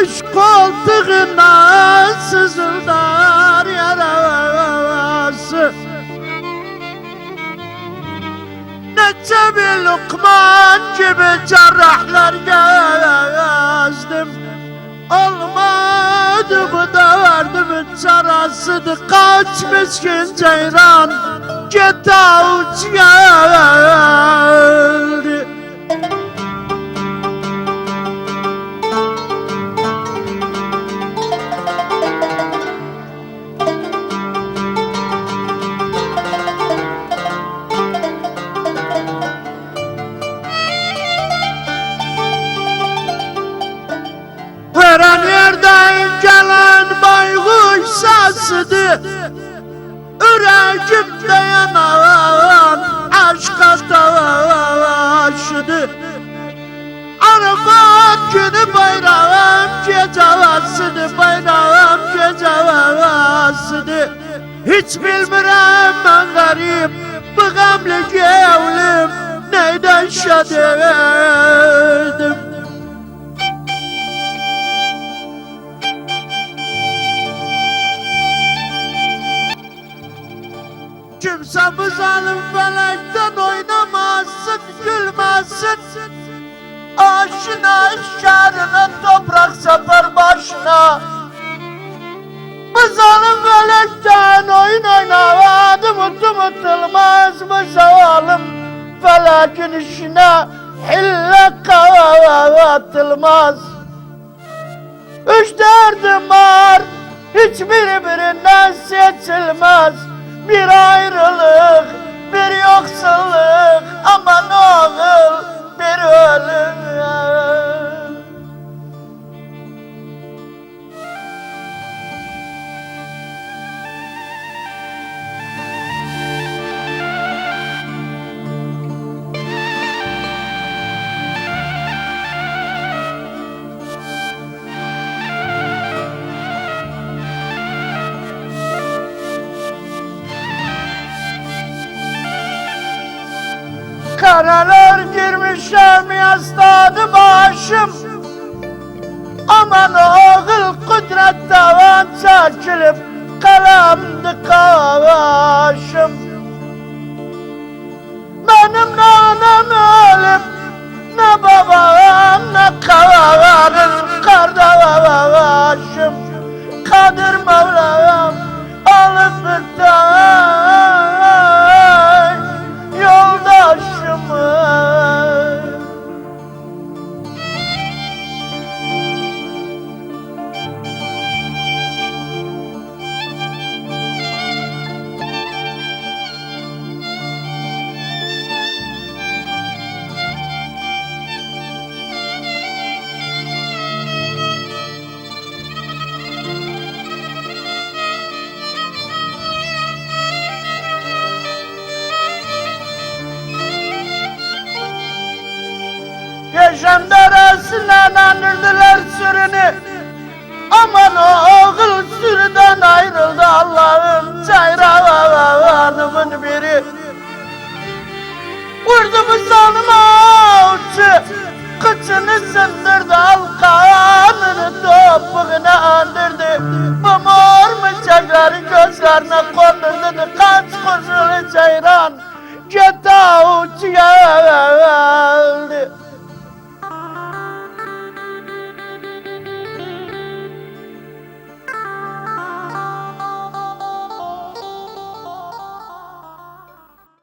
Kuş koltuğuna sızıldar yarası. Nece bir lokman gibi cerrahlar gezdim. Olmadı bu da verdim çarasını Kaç miskin ceyran Get out geldi sesidir Yüreğimde yanan aşka taşıdı Arafat günü bayram gecevasıdır Bayram gecevasıdır Hiç bilmirəm ben garip Bu gamlı gevlim Neyden şad Kimse bu zalim felekten oynamazsın, gülmezsin. Aşina şerine toprak sefer başına. Bu zalim felekten oyun oynamadı, mutlu mutulmaz bu zalim felekin işine hille kavatılmaz. Üç derdim var, hiçbiri birinden seçilmez. Bir ayrılık, Karalar girmişem yasladı başım Aman oğul kudret tavan çekilip kalemdi kavaşım. Benim ne